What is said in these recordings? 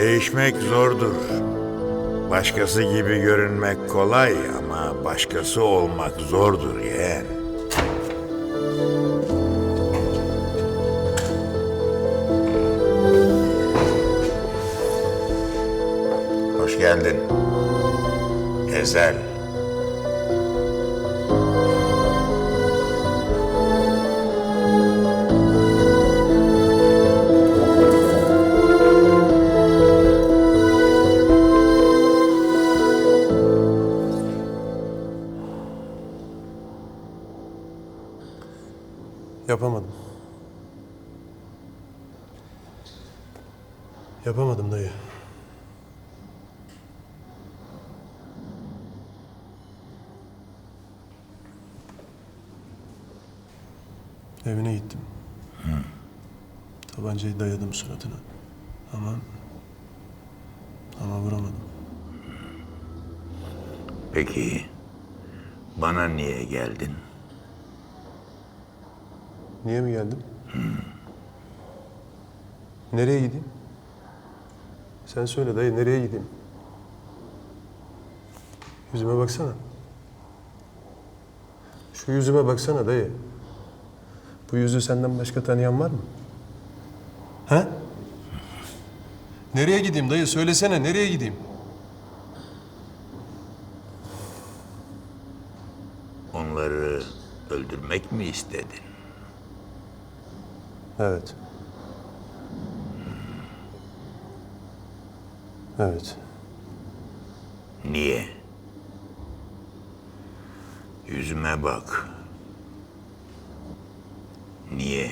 Değişmek zordur. Başkası gibi görünmek kolay ama başkası olmak zordur yeğen. Hoş geldin. Ezel. Yapamadım dayı. Evine gittim. Tabancayı dayadım suratına. Ama... Ama vuramadım. Peki bana niye geldin? Niye mi geldim? Nereye gideyim? Sen söyle dayı nereye gideyim? Yüzüme baksana. Şu yüzüme baksana dayı. Bu yüzü senden başka tanıyan var mı? He? Nereye gideyim dayı? Söylesene nereye gideyim? Onları öldürmek mi istedin? Evet. Evet. Niye? Yüzüme bak. Niye?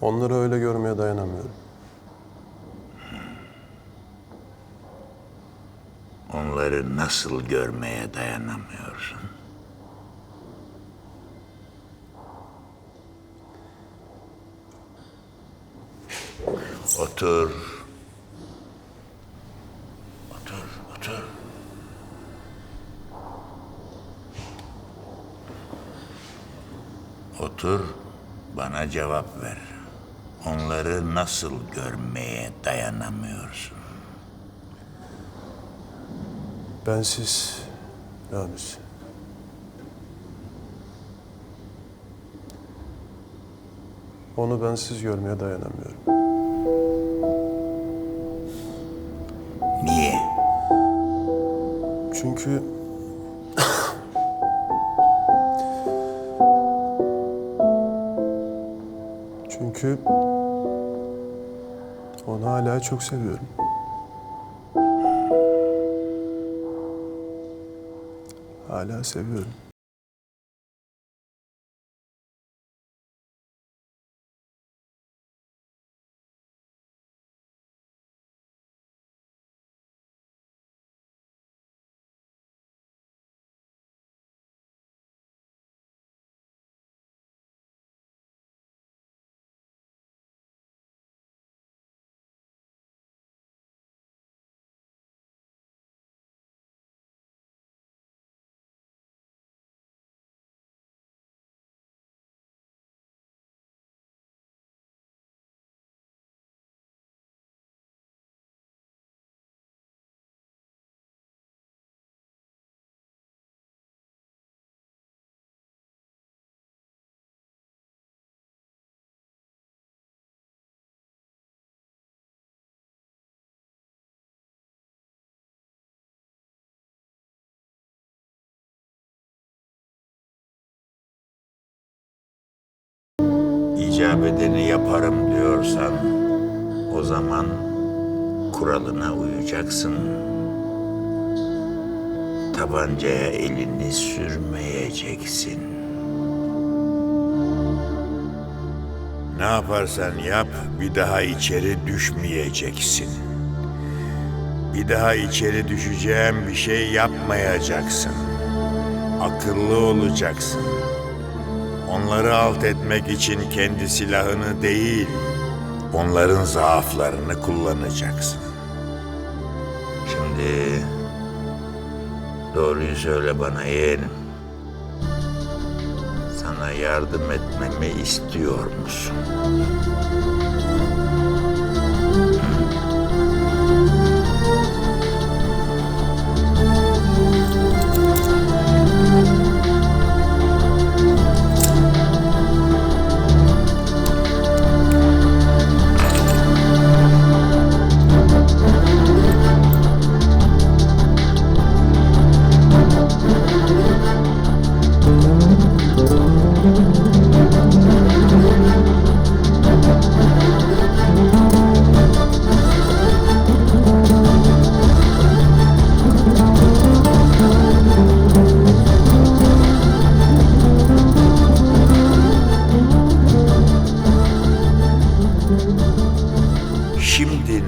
Onları öyle görmeye dayanamıyorum. Onları nasıl görmeye dayanamıyorsun? Otur. Otur, otur. Otur, bana cevap ver. Onları nasıl görmeye dayanamıyorsun? Bensiz Ramiz. Onu bensiz görmeye dayanamıyorum. Çünkü Çünkü onu hala çok seviyorum. Hala seviyorum. İcap edeni yaparım diyorsan o zaman kuralına uyacaksın. Tabancaya elini sürmeyeceksin. Ne yaparsan yap bir daha içeri düşmeyeceksin. Bir daha içeri düşeceğim bir şey yapmayacaksın. Akıllı olacaksın. Onları alt etmek için kendi silahını değil, onların zaaflarını kullanacaksın. Şimdi doğruyu söyle bana yeğenim. sana yardım etmemi istiyor musun?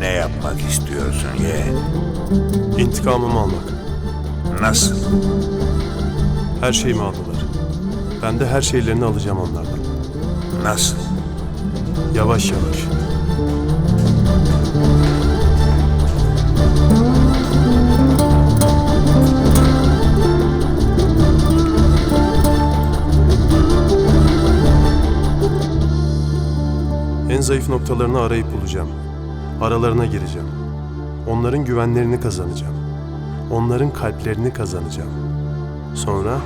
Ne yapmak istiyorsun yeğen? İntikamımı almak. Nasıl? Her şeyimi aldılar. Ben de her şeylerini alacağım onlardan. Nasıl? Yavaş yavaş. En zayıf noktalarını arayıp bulacağım. Aralarına gireceğim. Onların güvenlerini kazanacağım. Onların kalplerini kazanacağım. Sonra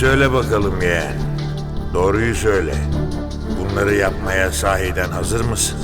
söyle bakalım yeğen. Doğruyu söyle. Bunları yapmaya sahiden hazır mısın?